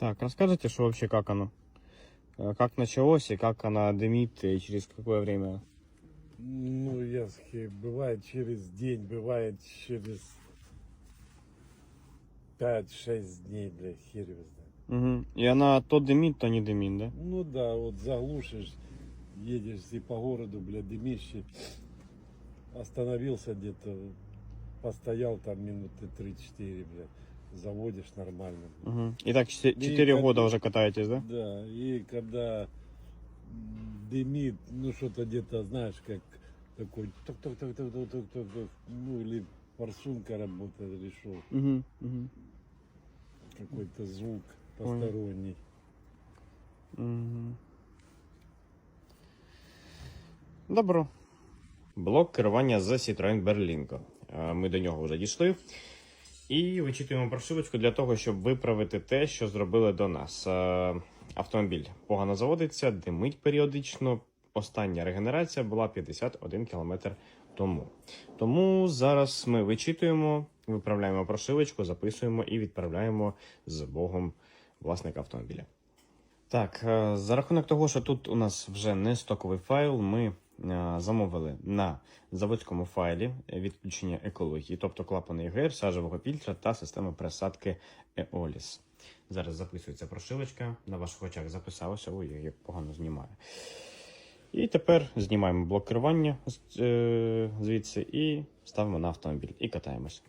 Так, расскажите, что вообще как оно? Э, Как началось и как она дымит и через какое время? Ну, я схи- бывает через день, бывает через 5-6 дней, блядь, хер его знает. Мгм. И она то дымит, то не дымит, да? Ну да, вот заглушишь, едешь и по городу, блядь, дымишь, и остановился где-то, постоял там минуты 3-4, блядь, заводишь нормально. блядь. Мгм. И так 4 как- года уже катаетесь, да? Да, и когда дымит, ну что-то где-то, знаешь, как такой тук-тук-тук-тук-тук-тук-тук, ну или форсунка работает, решил, Угу. Угу. какой-то звук посторонний. Угу. Добро. Блок керування з Citroen Berlingo. Е, Ми до нього вже дійшли. І вичитуємо прошивочку для того, щоб виправити те, що зробили до нас. Е, Автомобіль погано заводиться, димить періодично. Остання регенерація була 51 км тому. Тому зараз ми вичитуємо, виправляємо прошивочку, записуємо і відправляємо з Богом власника автомобіля. Так, е, за рахунок того, що тут у нас вже не стоковий файл, ми замовили на заводському файлі відключення екології, тобто клапани ЄГР, сажевого фільтра та системи присадки Eolis. Зараз записується прошивочка, на ваших очах записалося, ой, як погано знімаю. І тепер знімаємо блок керування е, звідси і ставимо на автомобіль і катаємось.